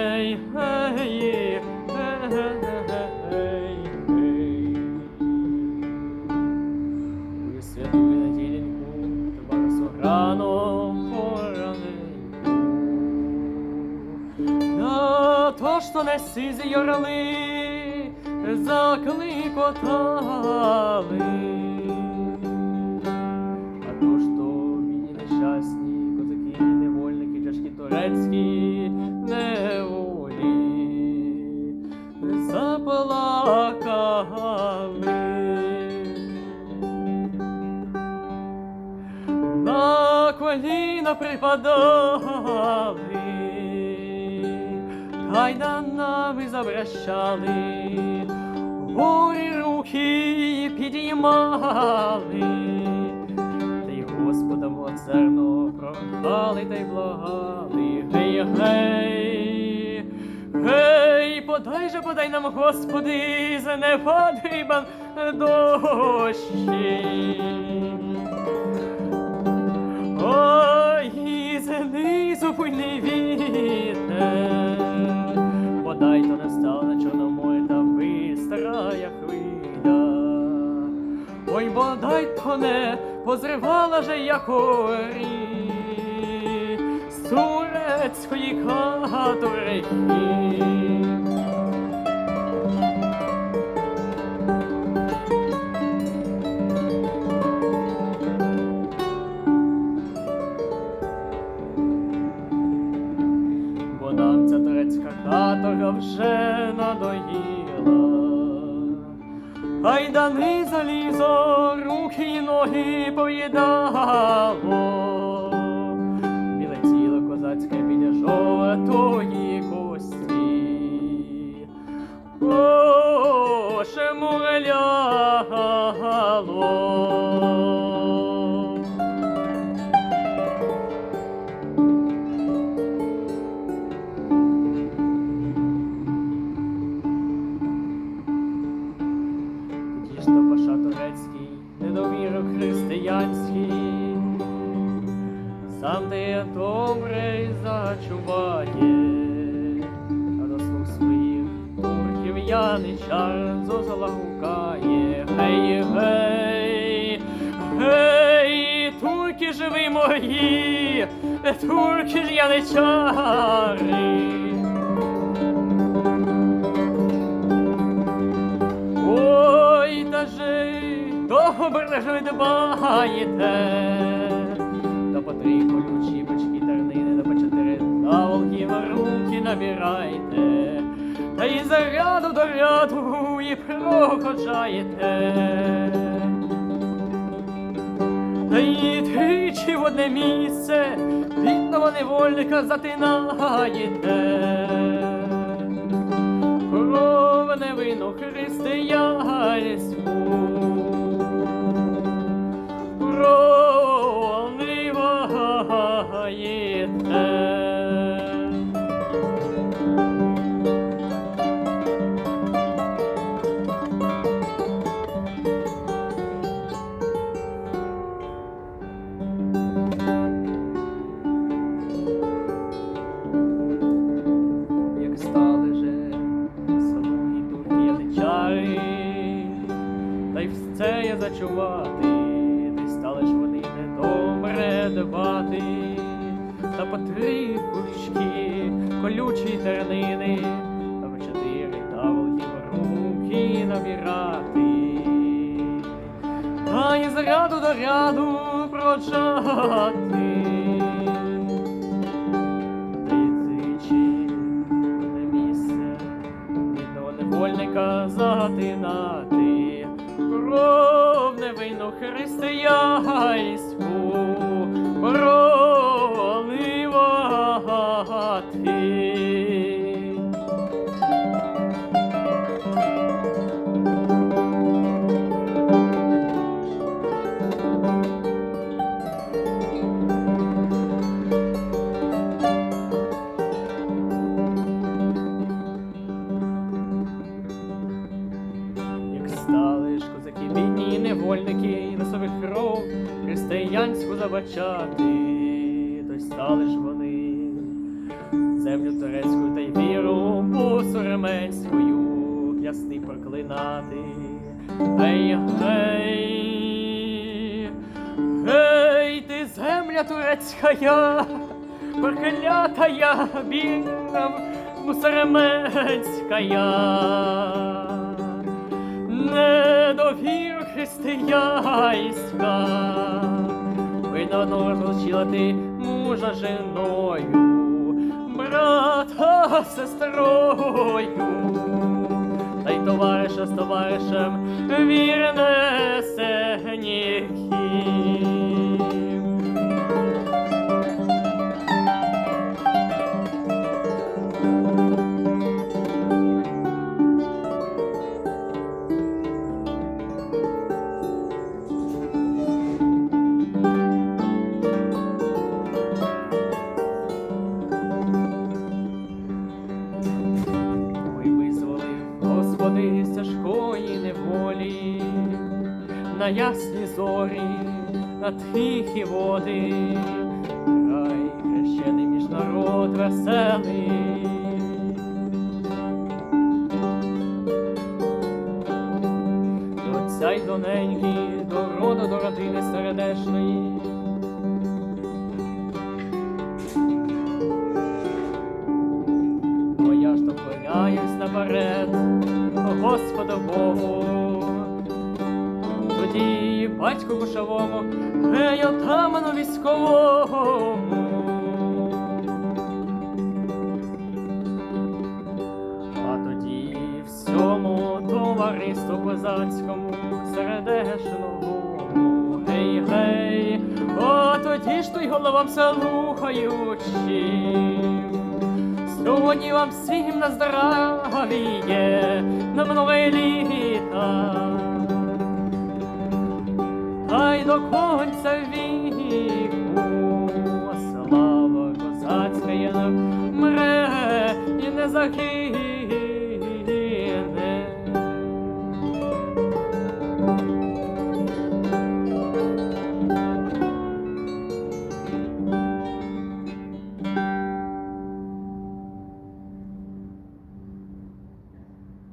гей, гей, гей. У святу неділеньку тебе рано пораненьку. На то, що не ярли, закликотали. А то, що бідні нещасні, козаки, невольники, чашки турецькі, припадали, кайданами забращали, горі руки підіймали, та й Господа милосердно прохали та й благали. Гей, гей, гей, подай же, подай нам, Господи, за не потрібен дощі. Ой, знизу буйний вітер, подай то не стала на чорному та бистрая хвиля. Ой, бодай то не позривала же якорі з турецької каторги. Вже надоїла. Гайдани залізо, руки й ноги поїдало. Біле тіло козацьке біля жовтої сам ти добре зачуває, а до слух своїх турків яничар зозола гукає. Гей, гей, гей, турки живі мої, турки ж яничари. Ой, та же добре ж ви дбаєте, три колючі бочки тернини, чотири наволки на руки набирайте, та й за ряду до ряду і проходжаєте. Та й тричі в одне місце бідного невольника затинаєте. Кровне вино християнську дбати, та по три кучки колючі тернини, та по чотири таволки в руки набирати, а й з ряду до ряду проджати. Тричі на затинати, кровне вино християнську собі кров християнську забачати, то й стали ж вони землю турецьку та й віру армейською клясти проклинати. Гей, гей, гей, ти земля турецька, проклятая бігом мусаременськая. Недовір християнська, видано розлучила ти мужа женою, брата сестрою, та й товариша з товаришем вірне на ясні зорі, на тихі води, край хрещений між народ веселий. До отця й доненьки, до роду, до родини сердешної. Бо я ж доклоняюсь наперед, Господу Богу. Батьку кушавому, гей отаману військовому. А тоді всьому товариству козацькому сердешному. Гей, гей, а тоді ж той головам слухаючи. Сьогодні вам всім на здравіє, на многое літа. Та й до конця віку слава козацька мре і не загине.